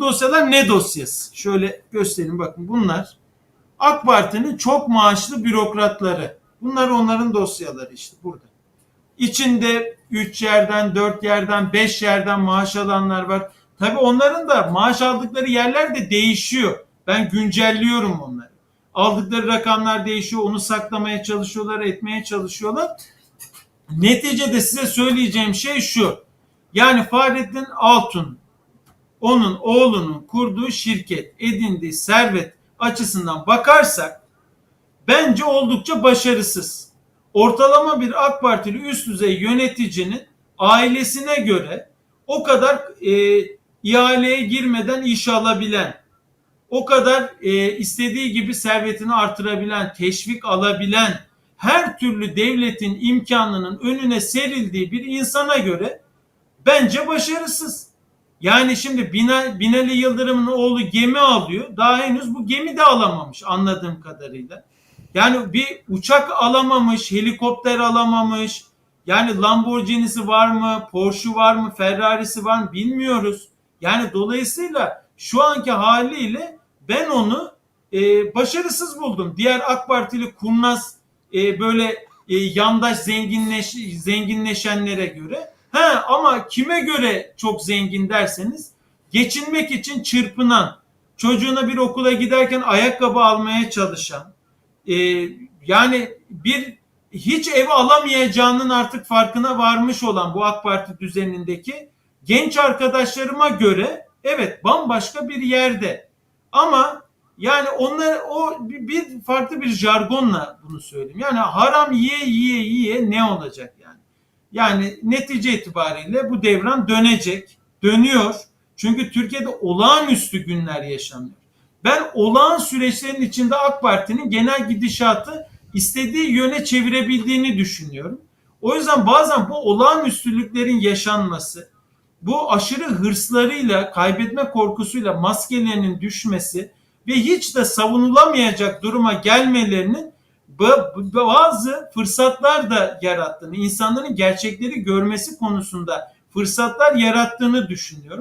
Dosyalar ne dosyası? Şöyle göstereyim bakın bunlar AK Parti'nin çok maaşlı bürokratları. Bunlar onların dosyaları işte burada. İçinde 3 yerden, 4 yerden, 5 yerden maaş alanlar var. Tabii onların da maaş aldıkları yerler de değişiyor. Ben güncelliyorum onları. Aldıkları rakamlar değişiyor. Onu saklamaya çalışıyorlar, etmeye çalışıyorlar. Neticede size söyleyeceğim şey şu. Yani Fahrettin Altun onun oğlunun kurduğu şirket, edindiği servet açısından bakarsak bence oldukça başarısız. Ortalama bir AK Partili üst düzey yöneticinin ailesine göre o kadar e, ihaleye girmeden iş alabilen, o kadar e, istediği gibi servetini artırabilen, teşvik alabilen, her türlü devletin imkanının önüne serildiği bir insana göre bence başarısız. Yani şimdi Bina, Binali Yıldırım'ın oğlu gemi alıyor. Daha henüz bu gemi de alamamış anladığım kadarıyla. Yani bir uçak alamamış, helikopter alamamış. Yani Lamborghini'si var mı, Porsche'u var mı, Ferrari'si var mı bilmiyoruz. Yani dolayısıyla şu anki haliyle ben onu e, başarısız buldum. Diğer AK Partili kurnaz e, böyle e, yandaş zenginleş, zenginleşenlere göre. Ha ama kime göre çok zengin derseniz geçinmek için çırpınan, çocuğuna bir okula giderken ayakkabı almaya çalışan, e, yani bir hiç ev alamayacağının artık farkına varmış olan bu AK Parti düzenindeki genç arkadaşlarıma göre evet bambaşka bir yerde. Ama yani onlar o bir, farklı bir jargonla bunu söyleyeyim. Yani haram yiye yiye yiye ne olacak? Yani netice itibariyle bu devran dönecek, dönüyor. Çünkü Türkiye'de olağanüstü günler yaşanıyor. Ben olağan süreçlerin içinde AK Parti'nin genel gidişatı istediği yöne çevirebildiğini düşünüyorum. O yüzden bazen bu olağanüstülüklerin yaşanması, bu aşırı hırslarıyla, kaybetme korkusuyla maskelerinin düşmesi ve hiç de savunulamayacak duruma gelmelerinin bazı fırsatlar da yarattığını, insanların gerçekleri görmesi konusunda fırsatlar yarattığını düşünüyorum.